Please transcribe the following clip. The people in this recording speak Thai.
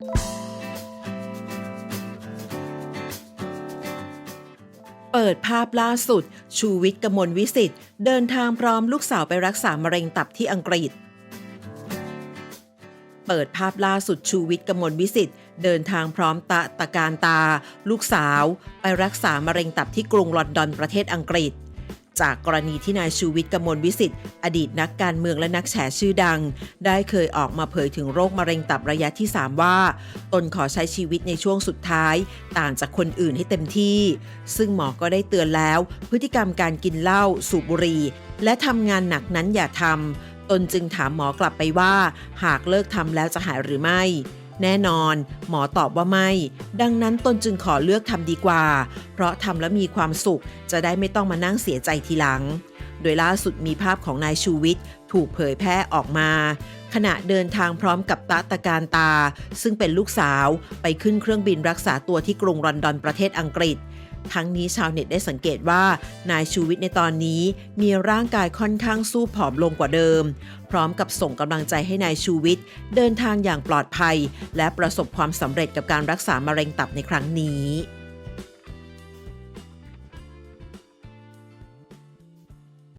เปิดภาพล่าสุด ชูวิทย์กมลวิสิทธิ์เดินทางพร้อมลูกสาวไปรักษามะเร็งตับที่อังกฤษ เปิดภาพล่าสุดชูวิทย์กมลวิสิทธิ์เดินทางพร้อมตะตะการตา ลูกสาว ไปรักษามะเร็งตับที่กรุงลอนดอนประเทศอังกฤษ จากกรณีที่นายชูวิทย์กมลวิสิทธิ์อดีตนักการเมืองและนักแฉชื่อดัง ได้เคยออกมาเผยถึงโรคมะเร็งตับระยะที่ 3 ว่า ตนขอใช้ชีวิตในช่วงสุดท้าย ต่างจากคนอื่นให้เต็มที่ ซึ่งหมอก็ได้เตือนแล้ว พฤติกรรมการกินเหล้าสูบบุหรี่และทำงานหนักนั้นอย่าทำตนจึงถามหมอกลับไปว่า หากเลิกทำแล้วจะหายหรือไม่ แน่นอน หมอตอบว่าไม่ ดังนั้นตนจึงขอเลือกทำดีกว่า เพราะทำแล้วมีความสุข จะได้ไม่ต้องมานั่งเสียใจทีหลัง โดยล่าสุดมีภาพของนายชูวิทย์ถูกเผยแพร่ออกมา ขณะเดินทางพร้อมกับตาตะการตา ซึ่งเป็นลูกสาวไปขึ้นเครื่องบินรักษาตัวที่กรุงลอนดอนประเทศอังกฤษ ทั้งนี้ชาวเน็ตได้สังเกตว่านายชูวิทย์ในตอนนี้มีร่างกายค่อนข้างสู้ผอมลงกว่าเดิม พร้อมกับส่งกำลังใจให้นายชูวิทย์เดินทางอย่างปลอดภัย และประสบความสำเร็จกับการรักษามะเร็งตับในครั้งนี้